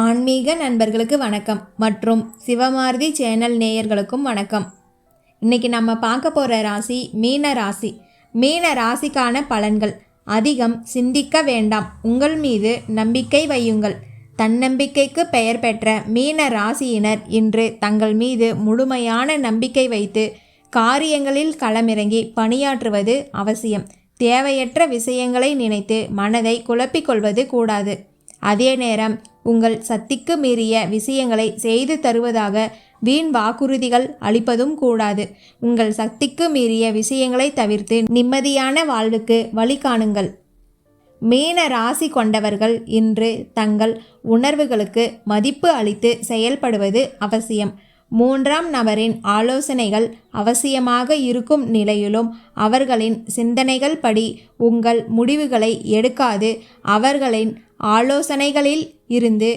ஆன்மீக நண்பர்களுக்கு வணக்கம் மற்றும் சிவமாருதி சேனல் நேயர்களுக்கும் வணக்கம். இன்னைக்கு நம்ம பார்க்க போகிற ராசி மீன ராசி. மீன ராசிக்கான பலன்கள். அதிகம் சிந்திக்க வேண்டாம். உங்கள் மீது நம்பிக்கை வையுங்கள். தன்னம்பிக்கைக்கு பெயர் பெற்ற மீன ராசியினர் இன்று தங்கள் மீது முழுமையான நம்பிக்கை வைத்து காரியங்களில் களமிறங்கி பணியாற்றுவது அவசியம். தேவையற்ற விஷயங்களை நினைத்து மனதை குழப்பிக்கொள்வது கூடாது. அதே நேரம் உங்கள் சக்திக்கு மீறிய விஷயங்களை செய்து தருவதாக வீண் வாக்குறுதிகள் அளிப்பதும் கூடாது. உங்கள் சக்திக்கு மீறிய விஷயங்களை தவிர்த்து நிம்மதியான வாழ்வுக்கு வழி காணுங்கள். மீன ராசி கொண்டவர்கள் இன்று தங்கள் உணர்வுகளுக்கு மதிப்பு அளித்து செயல்படுவது அவசியம். மூன்றாம் நபரின் ஆலோசனைகள் அவசியமாக இருக்கும் நிலையிலும் அவர்களின் சிந்தனைகள் படி உங்கள் முடிவுகளை எடுக்காது. அவர்களின் ஆலோசனைகளில் இருந்து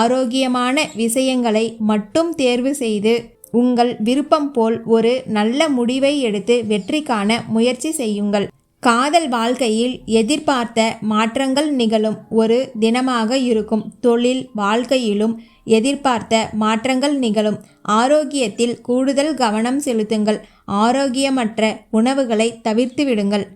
ஆரோக்கியமான விஷயங்களை மட்டும் தேர்வு செய்து உங்கள் விருப்பம் போல் ஒரு நல்ல முடிவை எடுத்து வெற்றி காண முயற்சி செய்யுங்கள். காதல் வாழ்க்கையில் எதிர்பார்த்த மாற்றங்கள் நிகழும் ஒரு தினமாக இருக்கும். தொழில் வாழ்க்கையிலும் எதிர்பார்த்த மாற்றங்கள் நிகழும். ஆரோக்கியத்தில் கூடுதல் கவனம் செலுத்துங்கள். ஆரோக்கியமற்ற உணவுகளை தவிர்த்து விடுங்கள்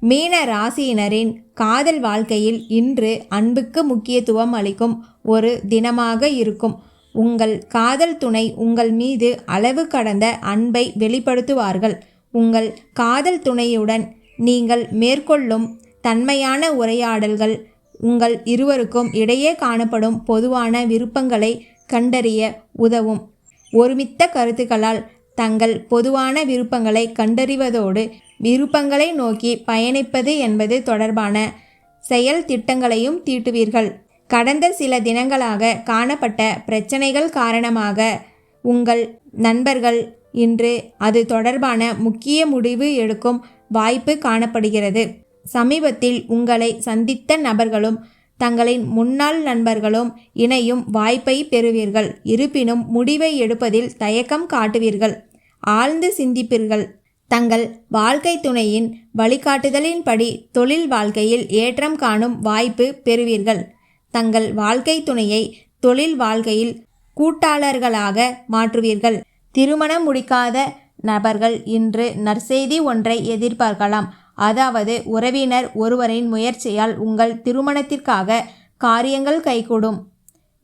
மீன ராசியினரின் காதல் வாழ்க்கையில் இன்று அன்புக்கு முக்கியத்துவம் அளிக்கும் ஒரு தினமாக இருக்கும். உங்கள் காதல் துணை உங்கள் மீது அளவு கடந்த அன்பை வெளிப்படுத்துவார்கள். உங்கள் காதல் துணையுடன் நீங்கள் மேற்கொள்ளும் தன்மையான உரையாடல்கள் உங்கள் இருவருக்கும் இடையே காணப்படும் பொதுவான விருப்பங்களை கண்டறிய உதவும். ஒருமித்த கருத்துக்களால் தங்கள் பொதுவான விருப்பங்களை கண்டறிவதோடு விருப்பங்களை நோக்கி பயணிப்பது என்பது தொடர்பான செயல் திட்டங்களையும் தீட்டுவீர்கள். கடந்த சில தினங்களாக காணப்பட்ட பிரச்சனைகள் காரணமாக உங்கள் நண்பர்கள் இன்று அது தொடர்பான முக்கிய முடிவு எடுக்கும் வாய்ப்பு காணப்படுகிறது. சமீபத்தில் உங்களை சந்தித்த நபர்களும் தங்களின் முன்னாள் நண்பர்களும் இணையும் வாய்ப்பை பெறுவீர்கள். இருப்பினும் முடிவை எடுப்பதில் தயக்கம் காட்டுவீர்கள். ஆழ்ந்து சிந்திப்பீர்கள். தங்கள் வாழ்க்கை துணையின் வழிகாட்டுதலின்படி தொழில் வாழ்க்கையில் ஏற்றம் காணும் வாய்ப்பு பெறுவீர்கள். தங்கள் வாழ்க்கை துணையை தொழில் வாழ்க்கையில் கூட்டாளர்களாக மாற்றுவீர்கள். திருமணம் முடிக்காத நபர்கள் இன்று நற்செய்தி ஒன்றை எதிர்பார்க்கலாம். அதாவது உறவினர் ஒருவரின் முயற்சியால் உங்கள் திருமணத்திற்காக காரியங்கள் கைகூடும்.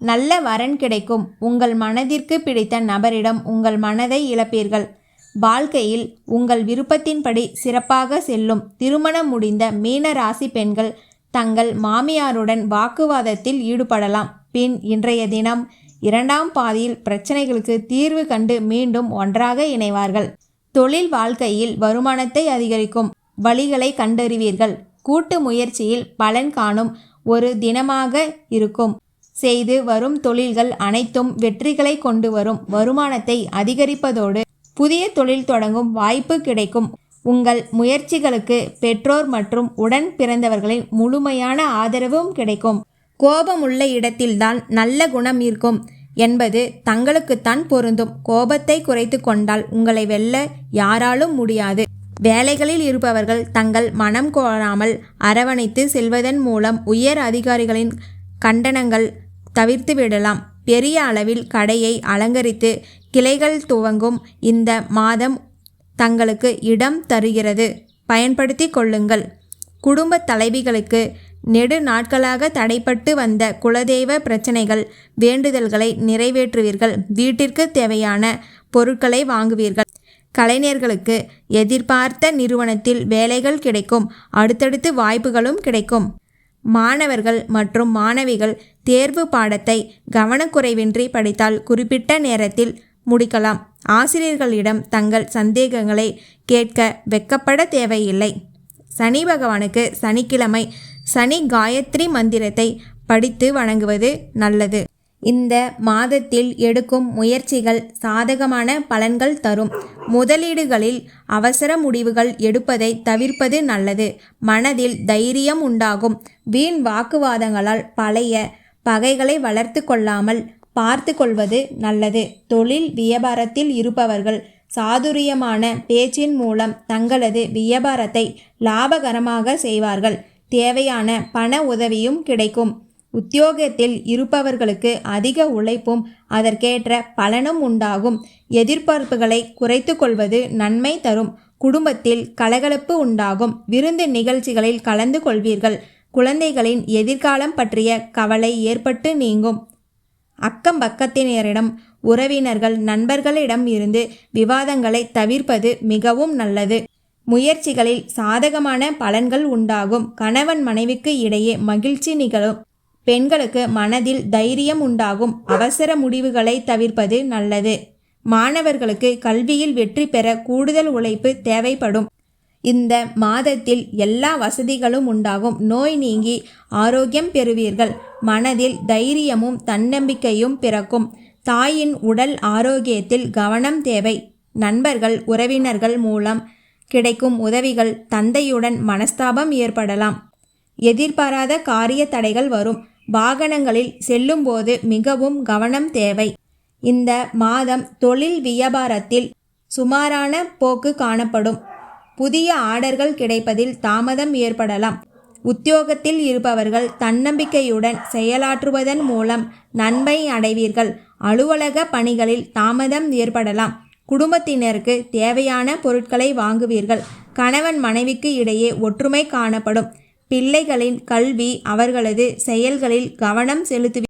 நல்ல வரன் கிடைக்கும். உங்கள் மனதிற்கு பிடித்த நபரிடம் உங்கள் மனதை இழப்பீர்கள். வாழ்க்கையில் உங்கள் விருப்பத்தின்படி சிறப்பாக செல்லும். திருமணம் முடிந்த மீன ராசி பெண்கள் தங்கள் மாமியாருடன் வாக்குவாதத்தில் ஈடுபடலாம். பின் இன்றைய தினம் இரண்டாம் பாதியில் பிரச்சனைகளுக்கு தீர்வு கண்டு மீண்டும் ஒன்றாக இணைவார்கள். தொழில் வாழ்க்கையில் வருமானத்தை அதிகரிக்கும். வழிகளை கண்டறிவீர்கள். கூட்டு முயற்சியில் பலன் காணும் ஒரு தினமாக இருக்கும். செய்து வரும் தொழில்கள் அனைத்தும் வெற்றிகளை கொண்டு வரும். வருமானத்தை அதிகரிப்பதோடு புதிய தொழில் தொடங்கும் வாய்ப்பு கிடைக்கும். உங்கள் முயற்சிகளுக்கு பெற்றோர் மற்றும் உடன் பிறந்தவர்களின் முழுமையான ஆதரவும் கிடைக்கும். கோபமுள்ள இடத்தில்தான் நல்ல குணம் இருக்கும் என்பது தங்களுக்குத்தான் பொருந்தும். கோபத்தை குறைத்து கொண்டால் உங்களை வெல்ல யாராலும் முடியாது. வேலைகளில் இருப்பவர்கள் தங்கள் மனம் கோராமல் அரவணைத்து செல்வதன் மூலம் உயர் அதிகாரிகளின் கண்டனங்கள் தவிர்த்து விடலாம். பெரிய அளவில் கடையை அலங்கரித்து கிளைகள் துவங்கும் இந்த மாதம் தங்களுக்கு இடம் தருகிறது. பயன்படுத்தி கொள்ளுங்கள். குடும்ப தலைவிகளுக்கு நெடு நாட்களாக தடைப்பட்டு வந்த குலதெய்வ பிரச்சனைகள் வேண்டுதல்களை நிறைவேற்றுவீர்கள். வீட்டிற்கு தேவையான பொருட்களை வாங்குவீர்கள். கலைஞர்களுக்கு எதிர்பார்த்த நிறுவனத்தில் வேலைகள் கிடைக்கும். அடுத்தடுத்து வாய்ப்புகளும் கிடைக்கும். மாணவர்கள் மற்றும் மாணவிகள் தேர்வு பாடத்தை கவனக்குறைவின்றி படித்தால் குறிப்பிட்ட நேரத்தில் முடிக்கலாம். ஆசிரியர்களிடம் தங்கள் சந்தேகங்களை கேட்க வெக்கப்பட தேவையில்லை. சனி பகவானுக்கு சனிக்கிழமை சனி காயத்ரி மந்திரத்தை படித்து வணங்குவது நல்லது. இந்த மாதத்தில் எடுக்கும் முயற்சிகள் சாதகமான பலன்கள் தரும். முதலீடுகளில் அவசர முடிவுகள் எடுப்பதை தவிர்ப்பது நல்லது. மனதில் தைரியம் உண்டாகும். வீண் வாக்குவாதங்களால் பழைய பகைகளை வளர்த்து கொள்ளாமல் பார்த்து கொள்வது நல்லது. தொழில் வியாபாரத்தில் இருப்பவர்கள் சாதுரியமான பேச்சின் மூலம் தங்களது வியாபாரத்தை லாபகரமாக செய்வார்கள். தேவையான பண உதவியும் கிடைக்கும். உத்தியோகத்தில் இருப்பவர்களுக்கு அதிக உழைப்பும் அதற்கேற்ற பலனும் உண்டாகும். எதிர்பார்ப்புகளை குறைத்து கொள்வது நன்மை தரும். குடும்பத்தில் கலகலப்பு உண்டாகும். விருந்து நிகழ்ச்சிகளில் கலந்து கொள்வீர்கள். குழந்தைகளின் எதிர்காலம் பற்றிய கவலை ஏற்பட்டு நீங்கும். அக்கம் பக்கத்தினரிடம் உறவினர்கள் நண்பர்களிடம் இருந்து விவாதங்களை தவிர்ப்பது மிகவும் நல்லது. முயற்சிகளில் சாதகமான பலன்கள் உண்டாகும். கணவன் மனைவிக்கு இடையே மகிழ்ச்சி நிகழும். பெண்களுக்கு மனதில் தைரியம் உண்டாகும் அவசர முடிவுகளை தவிர்ப்பது நல்லது. மாணவர்களுக்கு கல்வியில் வெற்றி பெற கூடுதல் உழைப்பு தேவைப்படும். இந்த மாதத்தில் எல்லா வசதிகளும் உண்டாகும். நோய் நீங்கி ஆரோக்கியம் பெறுவீர்கள். மனதில் தைரியமும் தன்னம்பிக்கையும் பிறக்கும். தாயின் உடல் ஆரோக்கியத்தில் கவனம் தேவை. நண்பர்கள் உறவினர்கள் மூலம் கிடைக்கும் உதவிகள் தந்தையுடன் மனஸ்தாபம் ஏற்படலாம். எதிர்பாராத காரிய தடைகள் வரும். வாகனங்களில் செல்லும்போது மிகவும் கவனம் தேவை. இந்த மாதம் தொழில் வியாபாரத்தில் சுமாரான போக்கு காணப்படும். புதிய ஆர்டர்கள் கிடைப்பதில் தாமதம் ஏற்படலாம். உத்தியோகத்தில் இருப்பவர்கள் தன்னம்பிக்கையுடன் செயலாற்றுவதன் மூலம் நன்மை அடைவீர்கள். அலுவலக பணிகளில் தாமதம் ஏற்படலாம். குடும்பத்தினருக்கு தேவையான பொருட்களை வாங்குவீர்கள். கணவன் மனைவிக்கு இடையே ஒற்றுமை காணப்படும். பிள்ளைகளின் கல்வி அவர்களது செயல்களில் கவனம் செலுத்துவீர்கள்